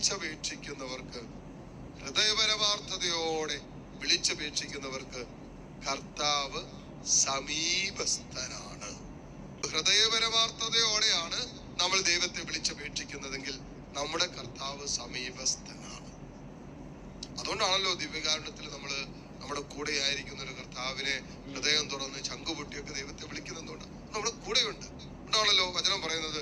വിളിച്ചപേക്ഷിക്കുന്നവർക്ക് ഹൃദയപരമാർത്ഥതയോടെ വിളിച്ചപേക്ഷിക്കുന്നവർക്ക് കർത്താവ് സമീപസ്ഥനാണ്. ഹൃദയപരമാർത്ഥതയോടെയാണ് നമ്മൾ ദൈവത്തെ വിളിച്ചപേക്ഷിക്കുന്നതെങ്കിൽ നമ്മുടെ കർത്താവ് സമീപസ്ഥനാണ്. അതുകൊണ്ടാണല്ലോ ദിവ്യകാരണത്തിൽ നമ്മൾ നമ്മുടെ കൂടെ ആയിരിക്കുന്ന ഒരു കർത്താവിനെ ഹൃദയം തുറന്ന് ചങ്കുപൊട്ടിയൊക്കെ ദൈവത്തെ വിളിക്കുന്നതുകൊണ്ട് നമ്മുടെ കൂടെയുണ്ട്. അതുകൊണ്ടാണല്ലോ വചനം പറയുന്നത്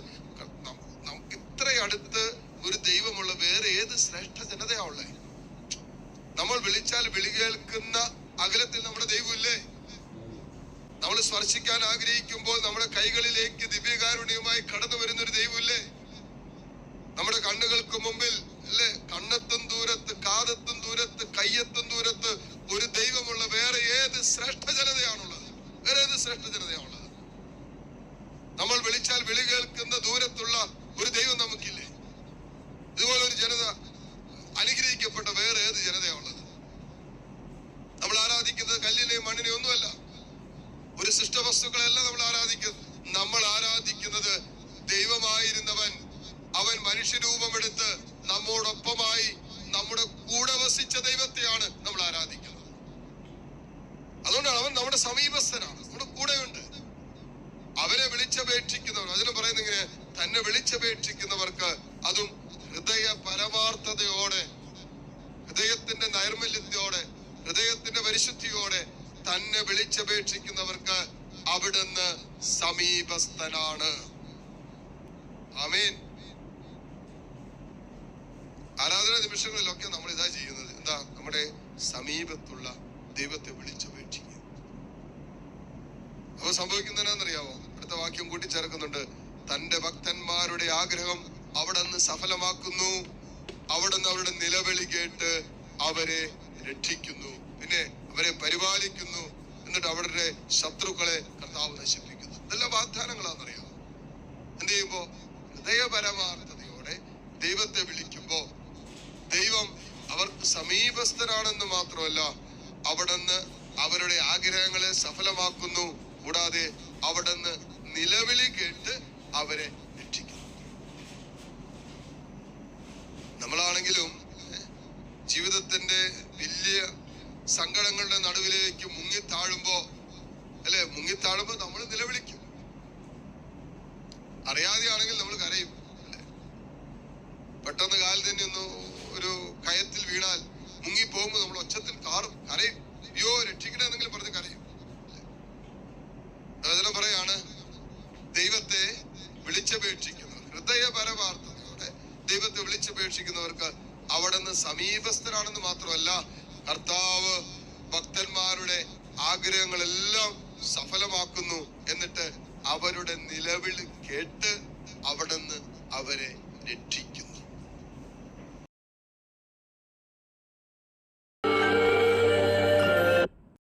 ഇത്ര അടുത്ത് ഒരു ദൈവമുള്ള വേറെ ഏത് ശ്രേഷ്ഠ ജനതയാ നമ്മൾ വിളിച്ചാൽ വിളി കേൾക്കുന്ന അകലത്തിൽ നമ്മുടെ ദൈവമില്ലേ? നമ്മൾ സ്പർശിക്കാൻ ആഗ്രഹിക്കുമ്പോൾ നമ്മുടെ കൈകളിലേക്ക് ദിവ്യകാരുണ്യമായി കടന്നു വരുന്ന ഒരു ദൈവമില്ലേ? നമ്മുടെ കണ്ണുകൾക്ക് മുമ്പിൽ അല്ലേ? കണ്ണെത്തും ദൂരത്ത് കാതെത്തും ദൂരത്ത് കയ്യെത്തും ദൂരത്ത് ഒരു ദൈവമുള്ള വേറെ ഏത് ശ്രേഷ്ഠ ജനതയാണുള്ളത്? വേറെ ഏത് ശ്രേഷ്ഠ ജനതയാണുള്ളത്? നമ്മൾ വിളിച്ചാൽ വിളി കേൾക്കുന്ന ദൂരത്തുള്ള ഒരു ദൈവം നമുക്കില്ലേ ഇതുപോലെ ഒരു ജനത അനുഗ്രഹിക്കപ്പെട്ട വേറെ ഏത് ജനതയാണുള്ളത് നമ്മൾ ആരാധിക്കുന്നത് കല്ലിനെയും മണ്ണിനെയും ഒന്നുമല്ല ഒരു സൃഷ്ടവസ്തുക്കളെല്ലാം നമ്മൾ ആരാധിക്കുന്നു നമ്മൾ ആരാധിക്കുന്നത് ദൈവമായിരുന്നവൻ. അവൻ മനുഷ്യരൂപമെടുത്ത് നമ്മോടൊപ്പമായി നമ്മുടെ കൂടെ വസിച്ച ദൈവത്തെയാണ് നമ്മൾ ആരാധിക്കുന്നത്. അതുകൊണ്ടാണ് അവൻ നമ്മുടെ സമീപസ്ഥനാണ്. നമ്മുടെ കൂടെയുണ്ട്. അവരെ വിളിച്ചപേക്ഷിക്കുന്നവർ അതിന് പറയുന്ന ഇങ്ങനെ തന്നെ വിളിച്ചപേക്ഷിക്കുന്നവർക്ക് അതും ഹൃദയ പരമാർത്ഥതയോടെ ഹൃദയത്തിന്റെ നൈർമല്യത്തോടെ ഹൃദയത്തിന്റെ പരിശുദ്ധിയോടെ തന്നെ വിളിച്ചപേക്ഷിക്കുന്നവർക്ക് അവിടുന്ന് സമീപസ്ഥനാണ്. ആമേൻ. ആരാധന നിമിഷങ്ങളിലൊക്കെ നമ്മൾ ഇതാ ചെയ്യുന്നത്. എന്താ? നമ്മുടെ സമീപത്തുള്ള ദൈവത്തെ വിളിച്ചപേക്ഷിക്കുക. അപ്പൊ സംഭവിക്കുന്നതിനാന്നറിയാവോ അടുത്ത വാക്യം കൂട്ടിച്ചേർക്കുന്നുണ്ട്. തന്റെ ഭക്തന്മാരുടെ ആഗ്രഹം അവിടെ നിന്ന് സഫലമാക്കുന്നു. അവിടെ നിന്ന് അവരുടെ നിലവിളി കേട്ട് അവരെ രക്ഷിക്കുന്നു. പിന്നെ അവരെ പരിപാലിക്കുന്നു. എന്നിട്ട് അവരുടെ ശത്രുക്കളെ കർത്താവ് നശിപ്പിക്കുന്നു. ഇതെല്ലാം വാഗ്ദാനങ്ങളാണെന്നറിയാം എന്ത് ചെയ്യുമ്പോ? ഹൃദയപരമാർത്ഥതയോടെ ദൈവത്തെ വിളിക്കുമ്പോ ദൈവം അവർക്ക് സമീപസ്ഥനാണെന്ന് മാത്രമല്ല അവിടുന്ന് അവരുടെ ആഗ്രഹങ്ങളെ സഫലമാക്കുന്നു. കൂടാതെ അവിടുന്ന് നിലവിളി കേട്ട് അവരെ രക്ഷിക്കുന്നു. നമ്മളാണെങ്കിലും ജീവിതത്തിന്റെ വലിയ സങ്കടങ്ങളുടെ നടുവിലേക്ക് മുങ്ങിത്താഴുമ്പോ അല്ലെ? മുങ്ങിത്താഴുമ്പോ നമ്മൾ നിലവിളിക്കും. അറിയാതെയാണെങ്കിൽ നമ്മൾ കരയും അല്ലെ? പെട്ടെന്ന് കാലിൽ തന്നെ ഒന്ന് ഒരു കയത്തിൽ വീണാൽ മുങ്ങി പോകുമ്പോൾ നമ്മൾ ഒച്ചത്തിൽ കാറും കരയും. അയ്യോ രക്ഷിക്കണമെന്നെങ്കിലും പറഞ്ഞ് കരയും വചനം പറയാണ് ദൈവത്തെ വിളിച്ചപേക്ഷിക്കുന്നവർ ഹൃദയപരമാർത്ഥതയോടെ ദൈവത്തെ വിളിച്ചപേക്ഷിക്കുന്നവർക്ക് അവിടുന്ന് സമീപസ്ഥനാണെന്ന് മാത്രമല്ല കർത്താവ് ഭക്തന്മാരുടെ ആഗ്രഹങ്ങളെല്ലാം സഫലമാക്കുന്നു എന്നിട്ട് അവരുടെ നിലവിളി കേട്ട് അവിടുന്ന് അവരെ രക്ഷിക്കും.